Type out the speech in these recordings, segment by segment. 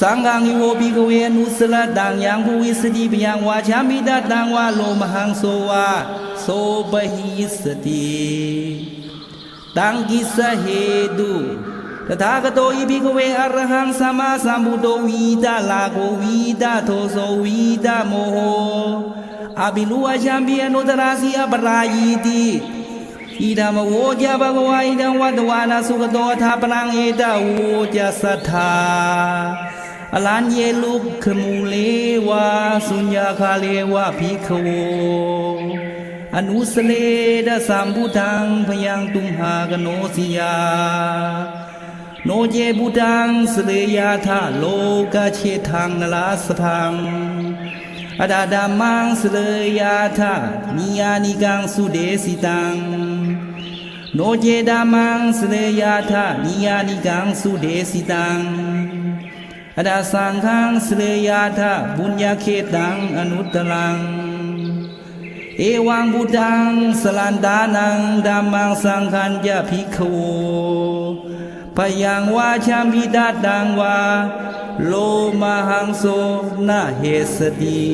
သံဃာငိဝဘိကဝေအနုစလတံယံဘူဝိစတိပယံဝါချာမိတတံဝါလောမဟံသောဝါသောပဟိစတိတံကိစဟေတုတထာဂတောဤ อลานเยลุกขมูเลวาสุญญาคาเลวาพิขโวอนุสเลดสามพุทังพยังตุมหากโนสิยา โนเยบุดังสเลยาธาโลกาเชทังนลาสพังอดาดามังสเลยาธานิยานิกังสุเดสิตัง โนเยดามังสเลยาธานิยานิกังสุเดสิตัง อดาสังขังสเลยาธาบุญญาเขตังอนุตลัง เอวังบุดังสลันดานังดามังสังขันยาภิกขวพยังวาชามิดาดังวาโลมาหังโสนาเฮสตี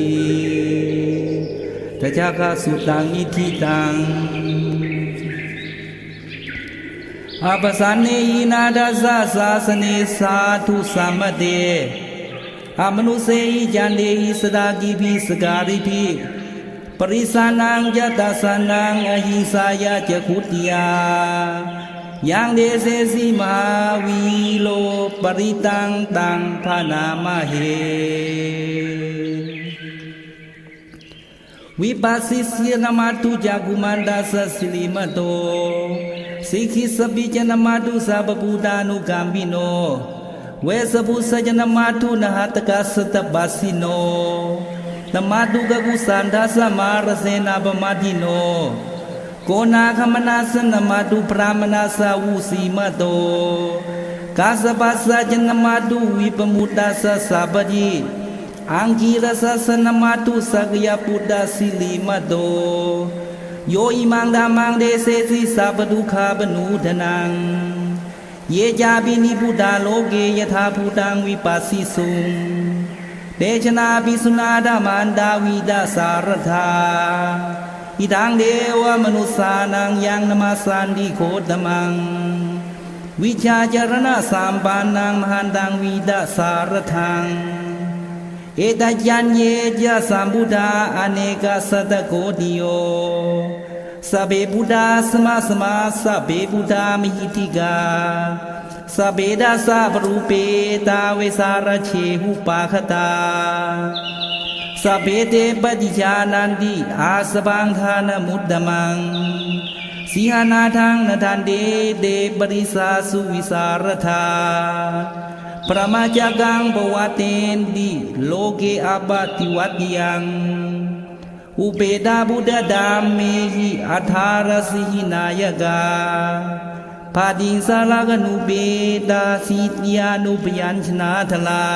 ตะจากาสุตังอิทิตัง อาปสานเนยนาดาสาสาสเนสาธุสัมมเตอมนุเสยจันเดหิสดากิภิสการิภิปริสานังยตาสานังอหิงสายาจคุติยา ယံဒေစေစီမဟာဝီလိုပရိတံတံဖနာမဟေဝိပါစီစီနမတုဇာကုမန္တာသစလိမတောစိခိစပိဇ Sikhi sabi jana madu sabu buddha gambino. We sabu sa jana madu na hataka sata basino. Na madu gagu sanda sa mara se na bamadino. Ko na kamana sa na madu pramana sa usi mato. Kasa basa jana madu wipamuda sa sabadi. Angkira sa sa na madu sa kaya buddha madu. โยอิมังดามังเดเสสิสัพทุขาปนูธนัง เยจาปินิพุตาโลเกยถาพุตังวิปัสสิสุงเดชนาปิสุนาดามันดาวิดาสารธาอิทังเดวมนุสานังยังนมาสันดิโคตมัง วิชาจารณะสามปานังมหันตังวิดาสารทัง เอตยัญเยจะสัมพุทธาอเนกสัตโกติโยสเบพุทธาสมะสมะสเบพุทธามิติกาสเบดาสะปรูเปตาเวสารเชหุปาคตาสเพเตปฏิจานันติอาสบังทานมุตตมังสีหานาทังนทันเดเดปริสาสุวิสารธา ประมาจักังปวัตเตนติโลเกอาปติวัตยังอุเปดาบุดาดามเมหิอัทารสิหินายกาภาดิสารกนุเปตาสิทยานุปยัญชนะทลา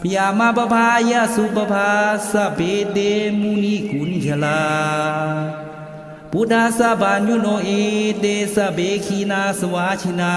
พยามาปภายาสุปภาสะเพเตมุนิกุญชลาพุทธาสบาญุโนเอเตสเบคีนาสวาชินา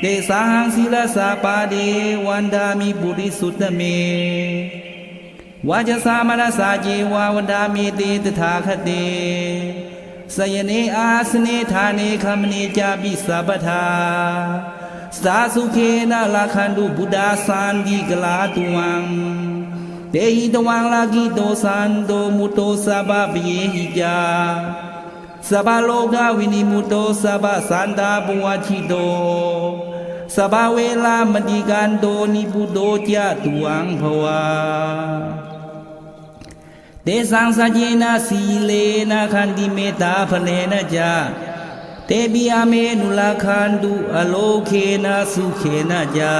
เดสาหังศิลสาปาเดวันดามิบุริสุตเมวาจสามานสาจีวาวันดามิติตถาคติสยนิอาสนิธานิคมเนจาบิสัพทาสาสุเคนาลาคันดูบุดาสันดีกลาตุวังเตหิตวังลากิโตสันโตมุโตสาบาเยหิจา สบาโลกาวินิมุโตสบาสันดาบุวัชิโตสบาเวลามดีการโดนิพุโตเจตวังภวาเตสังสัจนาสีเลนะขันติเมตตาพเนนะจาเตบิอาเมนุลาคันดุอโลเคนะสุเคนะจา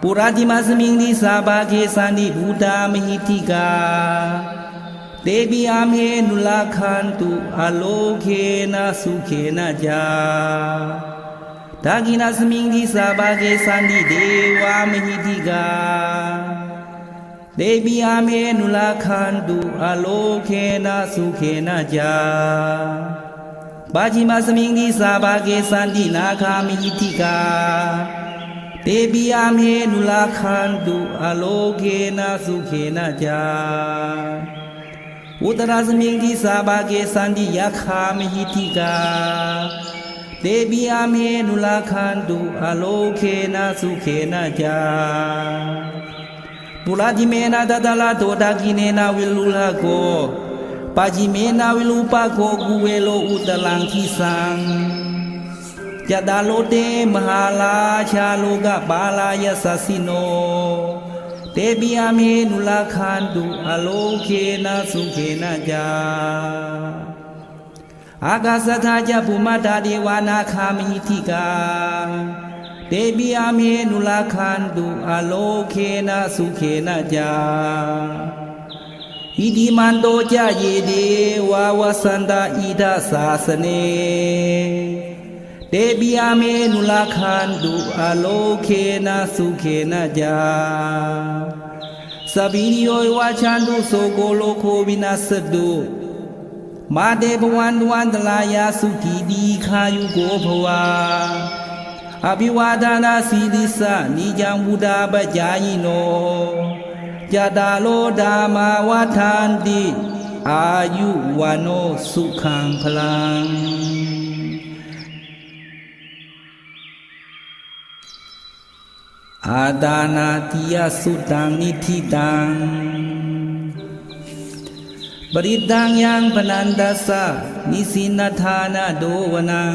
ปุราติมาสมิงดิสาบาเกสันติบูตามหิติกา तेबियामे नुलाखान्तु आलोकेन सुखेन जा दागिनास्मिन् दिशाभागे सन्ति देवामहिधिगा देव्यामे नुलाखान्तु आलोकेन सुखेन जा बाजिमास्मिन् दिशाभागे सन्ति नागामिहिधिगा देव्यामे नुलाखान्तु आलोकेन सुखेन जा อุตราสมิงทิสาบาเกสันติยาคามหิติกาเตบีอาเมนุลาคันตุอโลเคนาสุเคนาจาปุระจิเมนาะตตะลาโตดากิเนนาวิลุลาโกปาจิเมนาวิลุปะโกกุเวโลอุตลังทิสังจะดาโลเตมหาลาชาโลกะบาลายสัสสิโน เตบิอาเมนุลาคันตุอโลเคนาสุเคนาจาอากาศทาจภูมาตาเดวานาคามิทิกาเตบิอาเมนุลาคันตุอโลเคนาสุเคนาจาอิติมันโตจายเดวาวสันตาอิดาสาสเน တေပိယမေနုလာခန္တုအလောခေနသုခေနကြာသဗ္ဗိယောဝါချန္တုသောကိုလောခိုဝိနာစတုမာတေဘဝန္တဝန္တလာယာစုခိတိခာယုကိုဘဝအဘိဝါဒနာစီလိစနိကြံဝုဒာပကြာယိနောကြတာလောဓမ္မာဝဋ္ဌန္တိအာယုဝနော อาดานาทิยสุตังนิธิตัง ปริตังยังปนันดาสะนิสินาทานาโดวนัง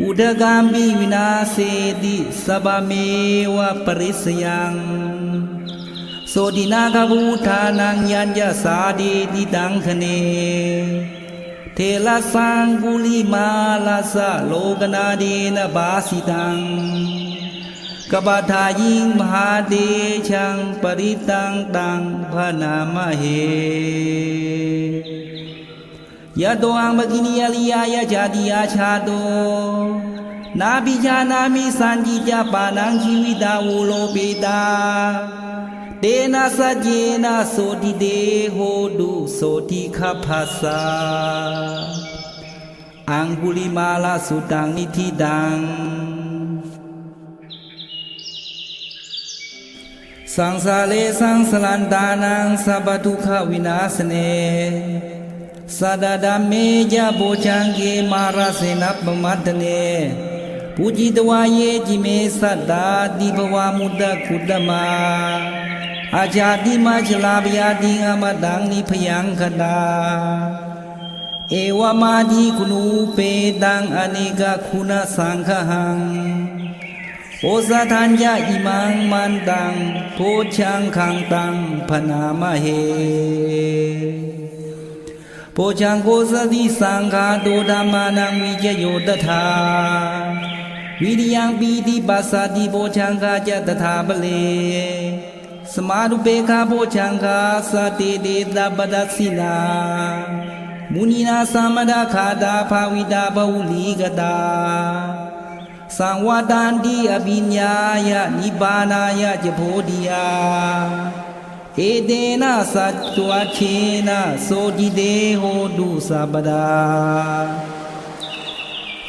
อุดกามบิวินาเสติสบาเมวะปริสยังโสดินาคบูธานังยัญญาสาดีติดังคเน เทลสังกุลิมาลาสะโลกนาดีนบาสิตัง กบาทายิงมหาเดชังปริตังตังพระนามเหยะโตอังมกินียลียายะจาติอาชาโตนาบิจานามิสันจิจปานังชีวิตาวุโลปิตาเตนะสัจเจนะโสติเดโหดุโสติคัพสาอังกุลิมาลาสุตังนิธิดัง สังสาเลสังสลันตานังสัพพทุกขวินาสเนสัดดาเมจาโบชังเกมาราเสนปมัตเนปูจิตวาเยจิเมสัตตาติภวามุตะคุตตมาอาจาติมาชลาบยาติอมตังนิพยังคตาเอวมาทิคุูเปตังอเนกคุณสังฆหัง โอสถานยะอิมังมันตังโพชังขังตังพนามเหโพชังโกสติสังฆาโตธรรมานังวิจโยตถาวิริยังปีติปัสสติโพชังคาจตถาปะเล สมารุเปคาโพชังคาสติเดตปดัสสินา มุนีนาสัมมดาคาตาภาวิตาภวุลีกตา သံဝတန္တိအပိညာယနိဗ္ဗာနာယဇဘောဓိယာဧတေနသတ္တဝခေနသောတိတေဟောတုသဗ္ဗဒါ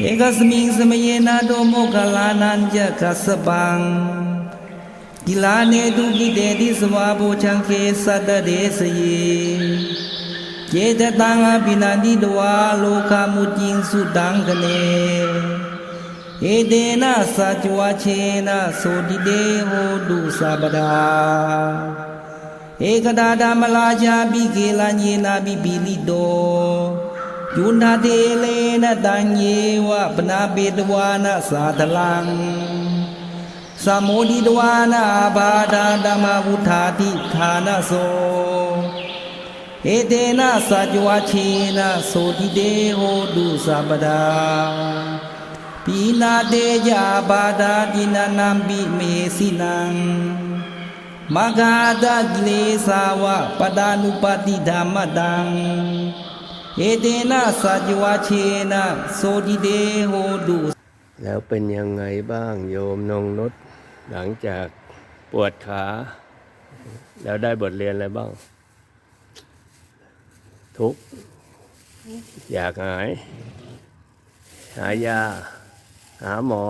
ဧကစမိန်စမယေနာတောမောကလာနံကြကသပံကိလာနေတုကိတေတိသဝဘောချံခေသတ္တရေစယေကျေတတံအပိနန္တိတဝါလောကမုကျင်းစုတံကနေ ဧတေနစာကြွားချေနဆိုတိတေဟောတုသပဒာဧကတာဓမ္မလာချာပိကေလညေနာပိပိလိတောယုနာတေလေနတံညေဝပနာပေတဝါနသာတလံသမောဒီတဝါနာဘာဒာဓမ္မဝုထာတိဌာနသောဧတေနစာကြွားချေနဆိုတိတေဟောတုသပဒာ ปีนาเดยาบาดาดินานัมบิเมสินังมกาดากิเลสาวะปดานุปติธรรมดัง เอเดนะสัจวาเชนะโสติเดโหดุ แล้วเป็นยังไงบ้างโยมนงนุษหลังจากปวดขา แล้วได้บทเรียนอะไรบ้าง ทุก อยากหาย หายา หาหมอ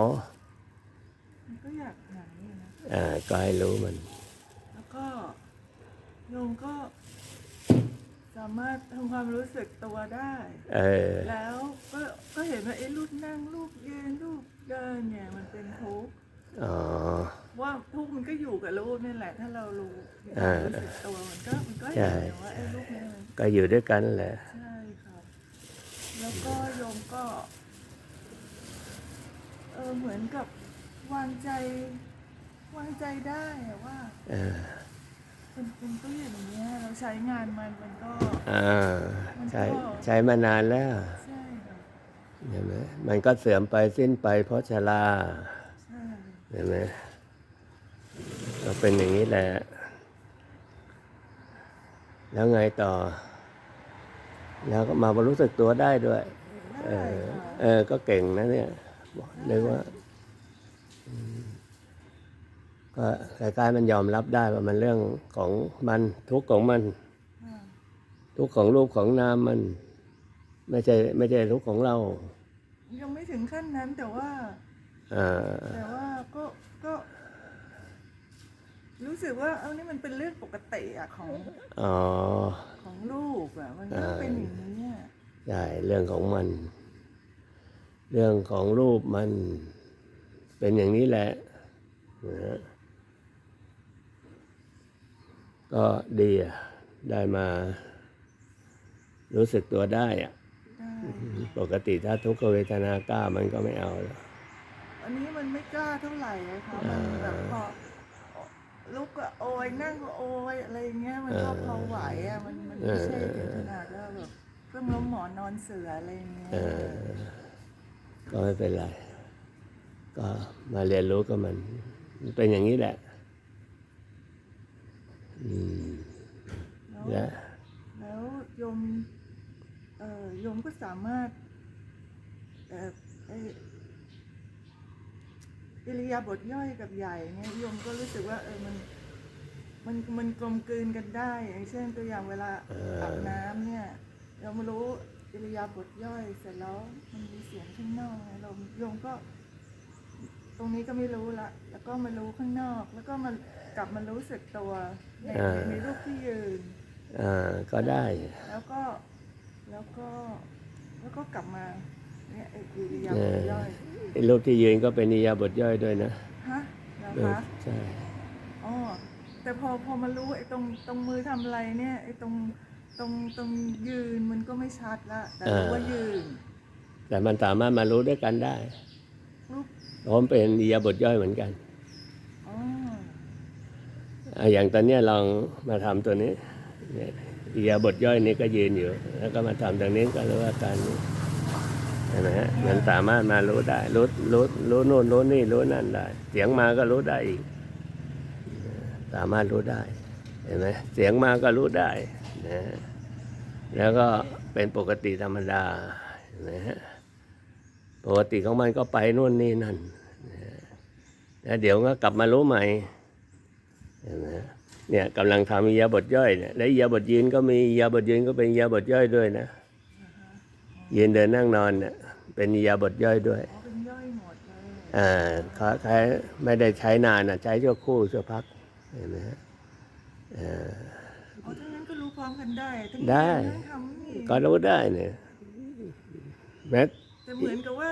มันก็อยากหายอยู่นะอ่าก็ให้รู้มัน แล้วก็โยมก็ สามารถทำความรู้สึกตัวได้ เออ แล้วก็ก็เห็นว่าไอ้รูปนั่งรูปยืนรูปเดินเนี่ยมันเป็นทุกข์อ๋อ ว่าทุกข์มันก็อยู่กับรูปนี่แหละ ถ้าเรารู้มีคอ่าวามรู้สึกตัวมันก็มันก็ใช่เห็นว่าไอ้รูปนี้มันก็อยู่ด้วยกันแหละ ใช่ครับแล้วก็โยมก็ เออเหมือนกับวางใจวางใจได้อะว่าเออเป็นเป็นตู้อย่างเงี้ยเราใช้งานมันมันก็ อ่าใช้ใช้มานานแล้วใช่ค่ะเห็นไหมมันก็เสื่อมไปสิ้นไปเพราะชราใช่เห็นไหมก็เป็นอย่างนี้แหละ แล้วไงต่อ แล้วก็มารู้สึกตัวได้ด้วย เอได้อค่ะ เออก็เก่งนะเนี่ย นึกว่าอืมก็คล้ายๆมันยอมรับได้ว่ามันเรื่องของมันทุกข์ของมันค่ะทุกข์ของรูปของนามมัน ไม่ใช่ไม่ใช่ทุกข์ของเรา ยังไม่ถึงขั้นนั้นแต่ว่าอ่าแต่ว่าก็ก็รู้สึกว่าเอานี่มันเป็นเรื่องปกติอะของอ๋อของลูกอะมันก็อ่าเป็นอย่างนี้อะใช่เรื่องของมัน เรื่องของรูปมันเป็นอย่างนี้แหละนะฮะก็ดีอะได้มา รู้สึกตัวได้อะได้ปกติถ้าทุกขเวทนากล้ามันก็ไม่เอาแล้ว อันนี้มันไม่กล้าเท่าไหร่อะค่ะมันแบบพอลุกก็โอยนั่งก็โอยอะไรอย่างเงี้ยมันก็พอไหวอะมันมันไม่ใช่ถึงขนาดว่าแบบเพิ่งล้มหมอนนอนเสืออะไรอย่างเงี้ยเออ ก็ไม่เป็นไร ก็มาเรียนรู้กับมัน มันเป็นอย่างนี้แหละ อืมแล้วและแล้วโยมเอ่อโยมก็สามารถเอ่อไอ้อิริยาบถย่อยกับใหญ่เนี่ยโยมก็รู้สึกว่าเออมันมันมันกลมกลืนกันได้ อย่างเช่นตัวอย่างเวลาเออออาบน้ำเนี่ยเราไม่รู้ อิริยาบถย่อยเสร็จแล้วมันมีเสียงข้างนอกไงเราโยมก็ ตรงนี้ก็ไม่รู้ละ แล้วก็มารู้ข้างนอก แล้วก็มากลับมารู้สึกตัวในในในรูปที่ยืน อ่าก็ได้แล้วก็แล้วก็แล้วก็กลับมาเนี่ยไอ้อิริยาบเอถอย่อยไอ้รูปที่ยืนก็เป็นนิยาบทย่อยด้วยนะฮะเหรอเออคะ ใช่ อ๋อแต่พอพอมารู้ไอ้ตรงตรงมือทำอะไรเนี่ยไอ้ตรง ตรงตรงยืนมันก็ไม่ชัดละแต่รู้ว่ายืน แต่มันสามารถมารู้ด้วยกันได้รูปเพราะมันเป็นนิยาบทย่อยเหมือนกันอ๋ออะอย่างตอนเนี้ยลองมาทำตัวนี้เนี่ยอิริยาบทย่อยนี้ก็ยืนอยู่ แล้วก็มาทำตรงนี้ก็รู้อาการนี้เห็นไหมฮะมันสามารถมารู้ได้ รู้รู้รู้นู่นรู้นี่รู้นั่นได้ เสียงมาก็รู้ได้อีก สามารถรู้ได้ เห็นไหมเสียงมาก็รู้ได้นะฮะ แล้วก็เป็นปกติธรรมดาเห็นไหมฮะปกติของมันก็ไปนู่นนี่นั่นนะฮะแล้วเดี๋ยวก็กลับมารู้ใหม่เห็นไหมเนี่ยกำลังทำอิริยาบทย่อยเนี่ยและอิริยาบทยืนก็มีอิริยาบทยืนก็เป็นอิริยาบทย่อยด้วยนะยืนเดินนั่งนอนเนี่ยเป็นอิริยาบทย่อยด้วยอ๋อเป็นย่อยหมดเลยอ่าเขาใช้ไม่ได้ใช้นานนะใช้ชั่วครู่ชั่วพักเห็นไหมฮะอ่า อ๋อทั้งนั้นก็รู้พร้อมกันได้ทั้งได้ยืนทั้งทำนี่ก็รู้ได้เนี่ยแม้แต่เหมือนกับว่า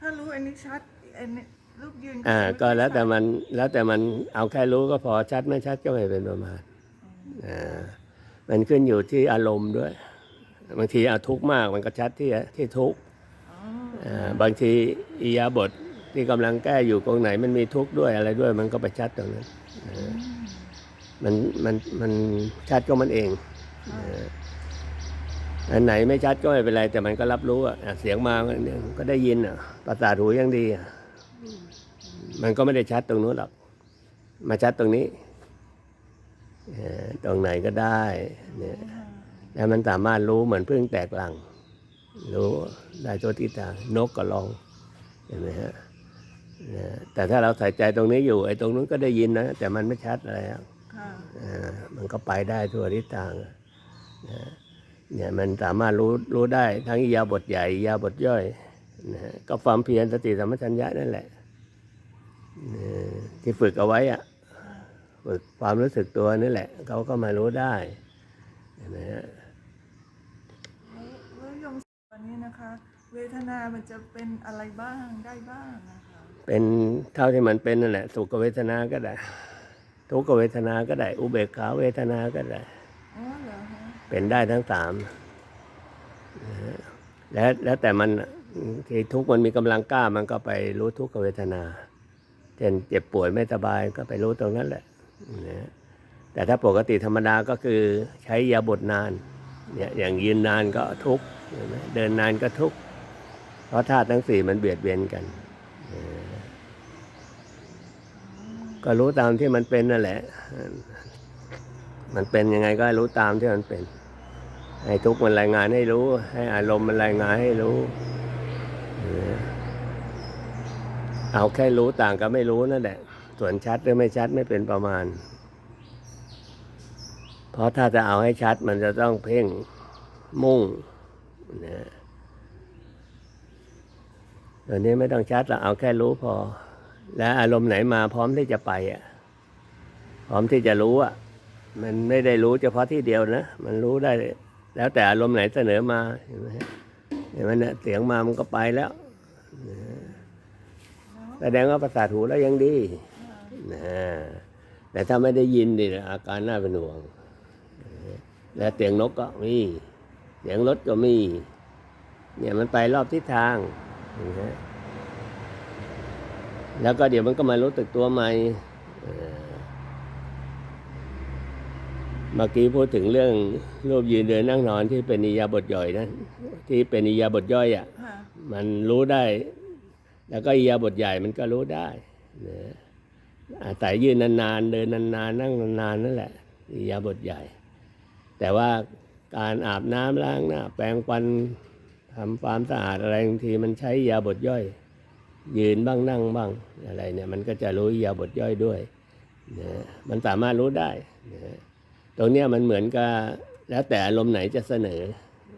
ถ้ารู้อันนี้ชัดอันนี้รูปยืนอ่าไม่ก็แล้วแต่ชัดมันแล้วแต่มันเอาแค่รู้ก็พอชัดไม่ชัดก็ไม่เป็นประมาณอ่ามันขึ้นอยู่ที่อารมณ์ด้วย บางทีเอาทุกข์มากมันก็ชัดที่ที่ทุกข์อ๋ออ่าบางทีอียาบทที่กำลังแก้อยู่ตรงไหนมันมีทุกข์ด้วยอะไรด้วย มันก็ไปชัดตรงนั้นอ่า มันมันมันชัดก็มันเองอ่าอันไหนไม่ชัดก็ไม่เป็นไร แต่มันก็รับรู้อะอะเสียงมาเนี่ยก็ได้ยินอะประสาทหูยังดีอะมันก็ไม่ได้ชัดตรงนู้นหรอก มาชัดตรงนี้เอ่อตรงไหนก็ได้ เนี่ยแล้วมันสามารถรู้เหมือนพึ่งแตกหลัง รู้ได้ตัวทิศทางนกก็ลองเห็นไหมฮะเนี่ยแต่ถ้าเราใส่ใจตรงนี้อยู่ไอ้ตรงนู้นก็ได้ยินนะ แต่มันไม่ชัดอะไรอะค่ะอ่า มันก็ไปได้ทั่วทิศทางอะนะเนี่ยมันสามารถรู้รู้ได้ทั้งอิริยาบทใหญ่อิริยาบทย่อยนะฮะก็ความเพียรสติสัมปชัญญะนั่นแหละเออที่ฝึกเอาไว้อะฝึกความรู้สึกตัวนี่แหละเขาก็มารู้ได้เห็นไหมฮะแล้วแล้วโยมวันนี้นะคะ เวทนา มันจะเป็นอะไรบ้างได้บ้างนะคะเป็นเท่าที่มันเป็นนั่นแหละสุขเวทนาก็ได้ ทุกขเวทนาก็ได้ อุเบกขาเวทนาก็ได้อ๋อเหรอคะเป็นได้ทั้งสามนะฮะแล้วแล้วแต่มันน่ะที่ทุกข์มันมีกำลังกล้ามันก็ไปรู้ทุกขเวทนาเช่นเจ็บป่วยไม่สบายก็ไปรู้ตรงนั้นแหละนะฮะแต่ถ้าปกติธรรมดาก็คือใช้ยาบทนานเนี่ยอย่างยืนนานก็ทุกข์เห็นไหมเดินนานก็ทุกข์เพราะธาตุทั้งสี่มันเบียดเบียนกันเออ ก็รู้ตามที่มันเป็นนั่นแหละ มันเป็นยังไงก็รู้ตามที่มันเป็น ให้ทุกมันรายงานให้รู้ ให้อารมณ์มันรายงานให้รู้ เอาแค่รู้ต่างกับไม่รู้นั่นแหละ ส่วนชัดหรือไม่ชัดไม่เป็นประมาณ เพราะถ้าจะเอาให้ชัดมันจะต้องเพ่งมุ่งนะตอนนี้ไม่ต้องชัดเราเอาแค่รู้พอ และอารมณ์ไหนมาพร้อมที่จะไปอะ พร้อมที่จะรู้อะ มันไม่ได้รู้เฉพาะที่เดียวนะ มันรู้ได้ แล้วแต่อารมณ์ไหนเสนอมาเห็นไหมเห็นไหมเนี่ยเสียงมามันก็ไปแล้วแสดงว่าประสาทหูแล้วยังดีนะแต่ถ้าไม่ได้ยินดิอาการน่าเป็นห่วง แล้วเสียงนกก็มี เสียงรถก็มี เนี่ยมันไปรอบทิศทางนไหม แล้วก็เดี๋ยวมันก็มารู้ตึกตัวใหม่เอ่อเมื่อกี้พูดถึงเรื่องรูปยืนเดินนั่งนอนที่เป็นนิยาบทย่อยนะที่เป็นนิยาบทย่อยอะค่ะมันรู้ได้ แล้วก็อิริยาบทใหญ่มันก็รู้ได้นะอาศัยยืนนานๆเดินนานๆนั่งนานๆนั่นแหละอิริยาบทใหญ่ แต่ว่าการอาบน้ำล้างหน้าแปรงฟันทำความสะอาดอะไรบางทีมันใช้อิริยาบทย่อย ยืนบ้างนั่งบ้างอะไรเนี่ยมันก็จะรู้อิริยาบทย่อยด้วยนะมันสามารถรู้ได้นะตรงเนี้ยมันเหมือนกับแล้วแต่อารมณ์ไหนจะเสนอ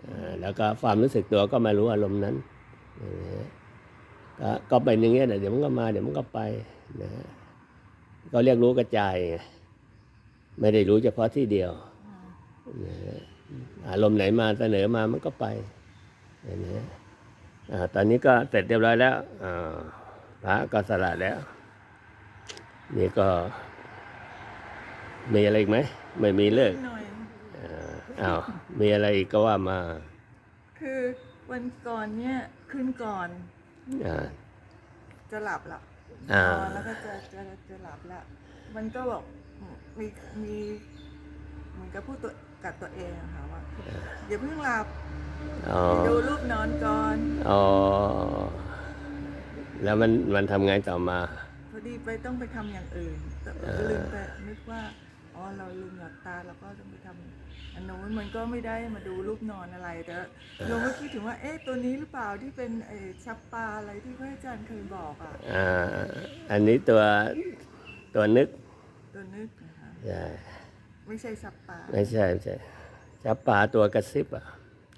อ่าแล้วก็ความรู้สึกตัวก็มารู้อารมณ์นั้นนะก็ก็เป็นอย่างเงี้ยนะเดี๋ยวมันก็มาเดี๋ยวมันก็ไปนะก็เรียกรู้กระจายไงไม่ได้รู้เฉพาะที่เดียวนะอารมณ์ไหนมาเสนอมามันก็ไปนะอ่า ตอนนี้ก็เสร็จเรียบร้อยแล้วอ่าพระก็สละแล้ว นี่ก็ มีอะไรอีกไหม ไม่มีเลิกหน่อยอ่าอ้าวมีอะไรอีกก็ว่ามา คือวันก่อนเนี่ยคืนก่อนอ่าจะหลับละอ่านอนแล้วก็จะจะจะหลับละมันก็บอกมีมีเหมือนกับพูดตัวกับตัวเองอะค่ะว่าอย่าเพิ่งหลับ อ๋อไปดูรูปนอนก่อน อ๋อ แล้วมันมันทำไงต่อมา พอดีไปต้องไปทำอย่างอื่นแต่อ่าลืมไปนึกว่าอ๋อเราลืมหลับตาเราก็ต้องไปทำอันนู้นมันก็ไม่ได้มาดูรูปนอนอะไรแต่เราก็คิดถึงว่าเอ๊ะตัวนี้หรือเปล่าที่เป็นไอ้ชับปลาอะไรที่พระอาจารย์เคยบอกอะอ่า อันนี้ตัวตัวนึกตัวนึกนะคะใช่ไม่ใช่ชับปลาไม่ใช่ไม่ใช่จับปลาตัวกระซิบอะ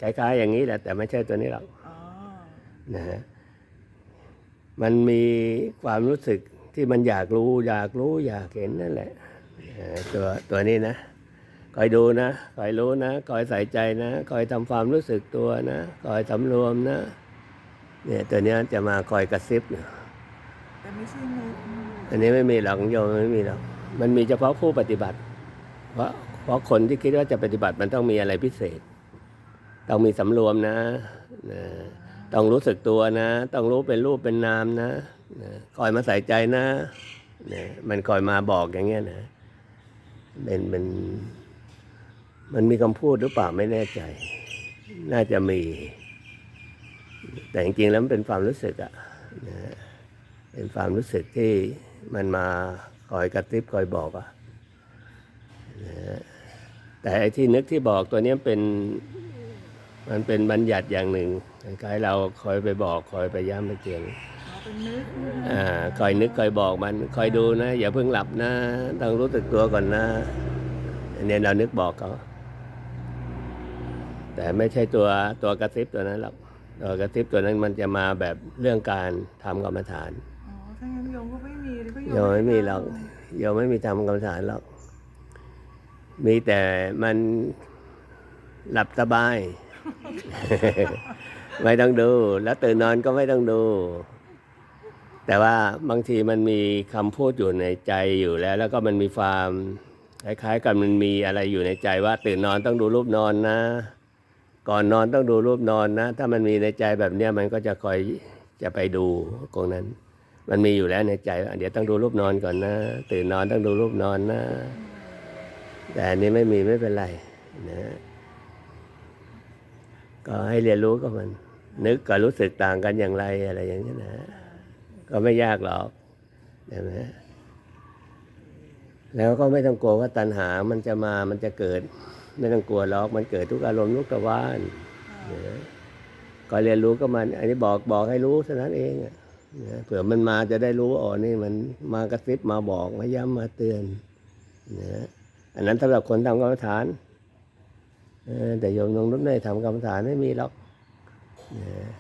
คล้ายๆอย่างนี้แหละ แต่ไม่ใช่ตัวนี้หรอกอ๋อนะฮะมันมีความรู้สึกที่มันอยากรู้อยากรู้อยากเห็นนั่นแหละเอ่อตัวตัวนี้นะคอยดูนะคอยรู้นะคอยใส่ใจนะคอยทำความรู้สึกตัวนะคอยสำรวมนะเนี่ยตัวเนี้ยจะมาคอยกระซิบนะแต่ไม่ใช่นึกอันนี้ไม่มีหรอกโยมไม่มีหรอกมันมีเฉพาะผู้ปฏิบัติ เพราะเพราะคนที่คิดว่าจะปฏิบัติมันต้องมีอะไรพิเศษ ต้องมีสำรวมนะนะต้องรู้สึกตัวนะ ต้องรู้เป็นรูปเป็นนามนะนะคอยมาใส่ใจนะนะมันคอยมาบอกอย่างเงี้ยนะเป็นเป็นมันมีคำพูดหรือเปล่าไม่แน่ใจ น่าจะมี แต่จริงๆแล้วมันเป็นความรู้สึกอะนะเป็นความรู้สึกที่มันมาคอยกระติบคอยบอกอะนะแต่ไอ้ที่นึกที่บอกตัวนี้เป็น มันเป็นบัญญัติอย่างหนึ่งคล้ายๆเราคอยไปบอกคอยไปย้ำไปเตือนอ๋อเป็นนึกอ่าคอยนึกคอยบอกมันคอยดูนะ อย่าเพิ่งหลับนะต้องรู้สึกตัวก่อนนะอันนี้เรานึกบอกเขาแต่ไม่ใช่ตัวตัวกระซิบตัวนั้นหรอกตัวกระซิบตัวนั้นมันจะมาแบบเรื่องการทำกรรมฐานอ๋อถ้างั้นโยมก็ไม่มีเลยเพราะโยมไม่มีหรอกโยมไม่มีทำกรรมฐานหรอกมีแต่มันหลับสบาย ไม่ต้องดู แล้วตื่นนอนก็ไม่ต้องดู แต่ว่าบางทีมันมีคำพูดอยู่ในใจอยู่แล้ว แล้วก็มันมีความคล้ายๆ กันมันมีอะไรอยู่ในใจว่า ตื่นนอนต้องดูรูปนอนนะ ก่อนนอนต้องดูรูปนอนนะ ถ้ามันมีในใจแบบเนี้ยมันก็จะคอยจะไปดูตรงนั้น มันมีอยู่แล้วในใจเดี๋ยวต้องดูรูปนอนก่อนนะ ตื่นนอนต้องดูรูปนอนนะ แต่อันนี้ไม่มีไม่เป็นไรนะ ก็ให้เรียนรู้กับมัน นึกกับรู้สึกต่างกันอย่างไรอะไรอย่างนี้ยนะก็ไม่ยากหรอกใช่ไหมแล้วก็ไม่ต้องกลัวว่าตัณหามันจะมามันจะเกิด ไม่ต้องกลัวหรอกมันเกิดทุกอารมณ์ทุกตะวันนะก็เรียนรู้กับมัน อันนี้บอกบอกให้รู้เท่านั้นเองอะนะเผื่อมันมาจะได้รู้ว่าอ๋อนี่มันมากระซิบมาบอกมาย้ำมาเตือนนะอันนั้นสำหรับคนทำกรรมฐานเออ แต่โยมนงนุษย์ไม่ได้ทำกรรมฐานไม่มีหรอกนะ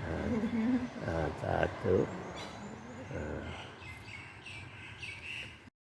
อ่าอ่าสาธุ